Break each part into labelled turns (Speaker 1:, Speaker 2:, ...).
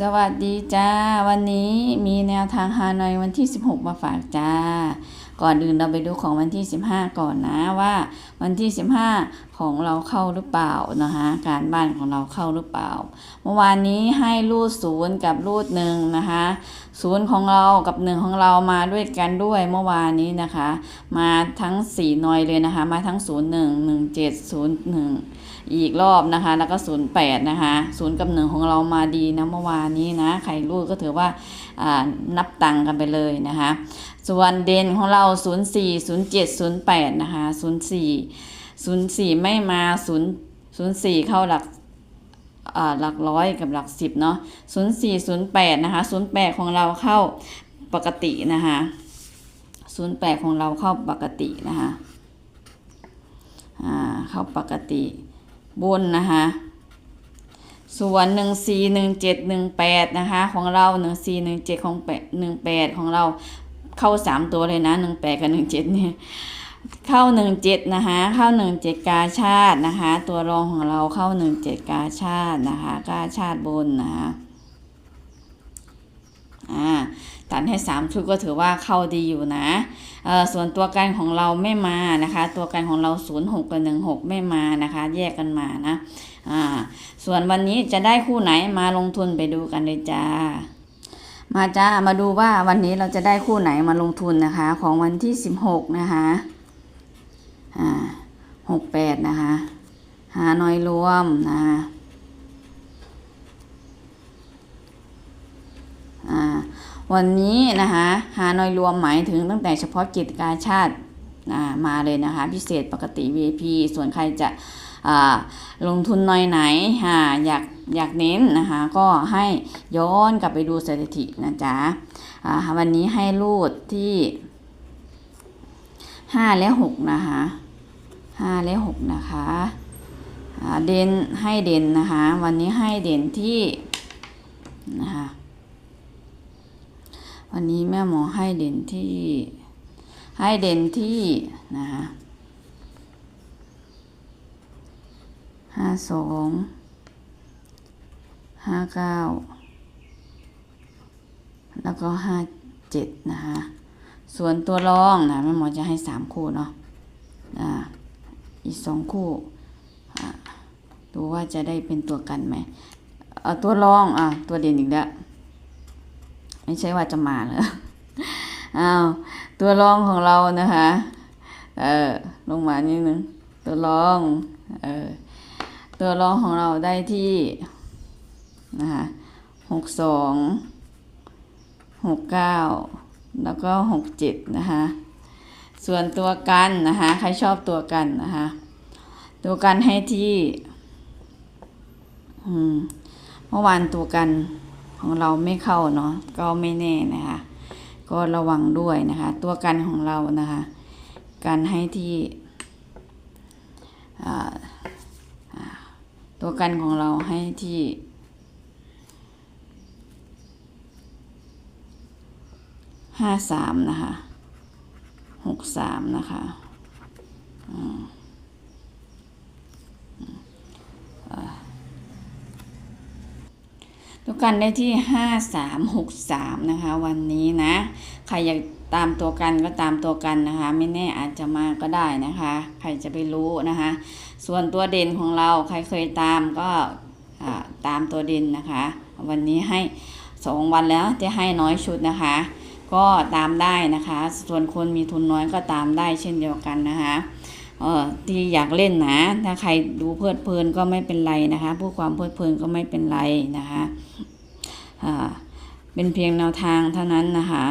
Speaker 1: สวัสดีจ้า วันนี้มีแนวทางฮานอยวันที่ 16 มาฝากจ้า ก่อนอื่นเราไปดูของวันที่ 15 ก่อนนะว่าวันที่ 15 ของเราเข้าหรือเปล่านะคะการบ้านของเราเข้าหรือเปล่า เมื่อวานนี้ให้รูดศูนย์กับรูดหนึ่งนะคะศูนย์ของเรากับหนึ่งของเรามาด้วยกันด้วยเมื่อวานนี้นะคะ มาทั้ง4หน่อยเลยนะคะ มาทั้ง 0 1 1 7 0 1 อีกรอบนะคะ แล้วก็ 0 8 นะคะ0กับ1ของเรามาดีนะเมื่อวานนี้นะใครรูดก็ถือว่าอ่านับตังค์กันไปเลยนะคะ ส่วนเด่นของเรา 0 4 0 7 0 8 นะคะ 0 4 0 4 ไม่มา 0 0 4 เข้าหลักอ่าหลักร้อยกับหลักสิบเนาะศูนย์สี่ศูนย์แปดนะคะศูนย์แปดของเราเข้าปกตินะคะศูนย์แปดของเราเข้าปกตินะคะ อ่า เข้าปกติ บนนะคะส่วนหนึ่งสี่หนึ่งเจ็ดหนึ่งแปดนะคะ ของเราหนึ่งสี่หนึ่งเจ็ดของแปดหนึ่งแปดของเราเข้าสามตัวเลยนะหนึ่งแปดกับหนึ่งเจ็ดเนี่ยเข้าหนึ่งเจ็ดนะคะเข้าหนึ่งเจ็ดกาชาตินะคะ ตัวรองของเราเข้าหนึ่งเจ็ดกาชาตินะคะกาชาติบนนะคะ อ่าตัดให้สามชุดก็ถือว่าเข้าดีอยู่นะเอ่อส่วนตัวกันของเราไม่มานะคะ ตัวกันของเราศูนย์หกกับหนึ่งหกไม่มานะคะ แยกกันมานะอ่าส่วนวันนี้จะได้คู่ไหนมาลงทุนไปดูกันเลยจ้ามาจ้ามาดูว่าวันนี้เราจะได้คู่ไหนมาลงทุนนะคะ ของวันที่สิบหกนะคะอ่าหกแปดนะคะ หาหน้อยรวมนะคะอ่า วันนี้นะคะหาน้อยรวมหมายถึงตั้งแต่เฉพาะกิจการชาติมาเลยนะคะ พิเศษปกติ VIP ส่วนใครจะลงทุนน้อยไหนอ่าอยากอยากเน้นนะคะก็ให้ย้อนกลับไปดูสถิตินะจ๊ะวันนี้ให้รูดที่ห้าและหกนะคะห้าและหกนะคะเด่นให้เด่นนะคะ วันนี้ให้เด่นที่นะคะ วันนี้แม่หมอให้เด่นที่ ให้เด่นที่นะคะห้าสองห้าเก้าแล้วก็ห้าเจ็ดนะคะส่วนตัวรองนะแม่หมอจะให้สามคู่เนาะอ่าอีกสองคู่ดูว่าจะได้เป็นตัวกันไหมเอาตัวรองอะตัวเด่นอีกแล้ว ไม่ใช่ว่าจะมาเลยอ้าวตัวรองของเรานะคะ เออลงมานิดนึงตัวรอง เออตัวรองของเราได้ที่นะคะหกสองหกเก้าแล้วก็หกเจ็ดนะคะ ส่วนตัวกันนะคะ ใครชอบตัวกันนะคะ ตัวกันให้ที่ อืมเมื่อวานตัวกัน ของเราไม่เข้าเนาะก็ไม่แน่นะคะ ก็ระวังด้วยนะคะ ตัวกันของเรานะคะกันให้ที่ตัวกันของเราให้ที่ห้าสามนะคะหกสามนะคะอืมอ่าตัว กันได้ที่ห้าสามหกสามนะคะ วันนี้นะ ใครอยากตามตัวกันก็ตามตัวกันนะคะ ไม่แน่อาจจะมาก็ได้นะคะ ใครจะไปรู้นะคะ ส่วนตัวเด่นของเราใครเคยตามก็อ่าตามตัวเด่นนะคะ วันนี้ให้สองวันแล้วจะให้น้อยชุดนะคะ ก็ตามได้นะคะ ส่วนคนมีทุนน้อยก็ตามได้เช่นเดียวกันนะคะเออที่อยากเล่นนะ ถ้าใครดูเพลิดเพลินก็ไม่เป็นไรนะคะ ผู้ความเพลิดเพลินก็ไม่เป็นไรนะคะ เป็นเพียงแนวทางเท่านั้นนะคะ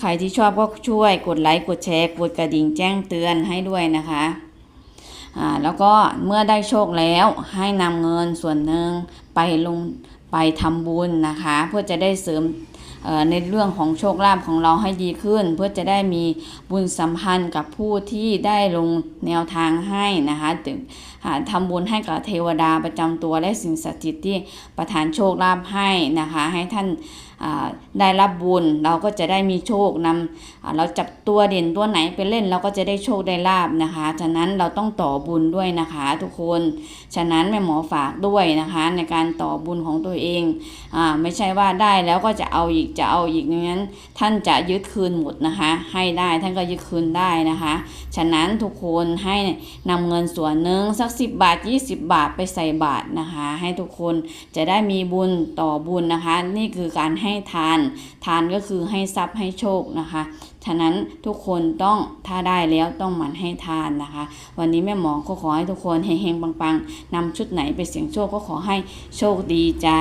Speaker 1: ใครที่ชอบก็ช่วยกดไลค์กดแชร์กดกระดิ่งแจ้งเตือนให้ด้วยนะคะแล้วก็เมื่อได้โชคแล้วให้นำเงินส่วนหนึ่งไปลงไปทำบุญนะคะ เพื่อจะได้เสริม ในเรื่องของโชคลาภของเราให้ดีขึ้น เพื่อจะได้มีบุญสัมพันธ์กับผู้ที่ได้ลงแนวทางให้นะคะถึงหาทำบุญให้กับเทวดาประจำตัวและสิ่งศักดิ์สิทธิ์ที่ประทานโชคลาภให้นะคะให้ท่านได้รับบุญเราก็จะได้มีโชคนำเราจับตัวเด่นตัวไหนไปเล่นเราก็จะได้โชคได้ลาบนะคะฉะนั้นเราต้องต่อบุญด้วยนะคะทุกคน ฉะนั้นแม่หมอฝากด้วยนะคะในการต่อบุญของตัวเองอไม่ใช่ว่าได้แล้วก็จะเอาอีกจะเอาอีกอย่างนั้น ท่านจะยึดคืนหมดนะคะ ให้ได้ท่านก็ยึดคืนได้นะคะ ฉะนั้นทุกคนให้นำเงินส่วนหนึ่งสัก 10 บาท 20 บาทไปใส่บาทนะคะ ให้ทุกคนจะได้มีบุญต่อบุญนะคะ นี่คือการให้ทาน ทานก็คือให้ทรัพย์ให้โชคนะคะ ฉะนั้นทุกคนต้องถ้าได้แล้วต้องหมั่นให้ทานนะคะ วันนี้แม่หมอก็ขอให้ทุกคนเฮงๆปังๆนำชุดไหนไปเสี่ยงโชคก็ขอให้โชคดีจ้า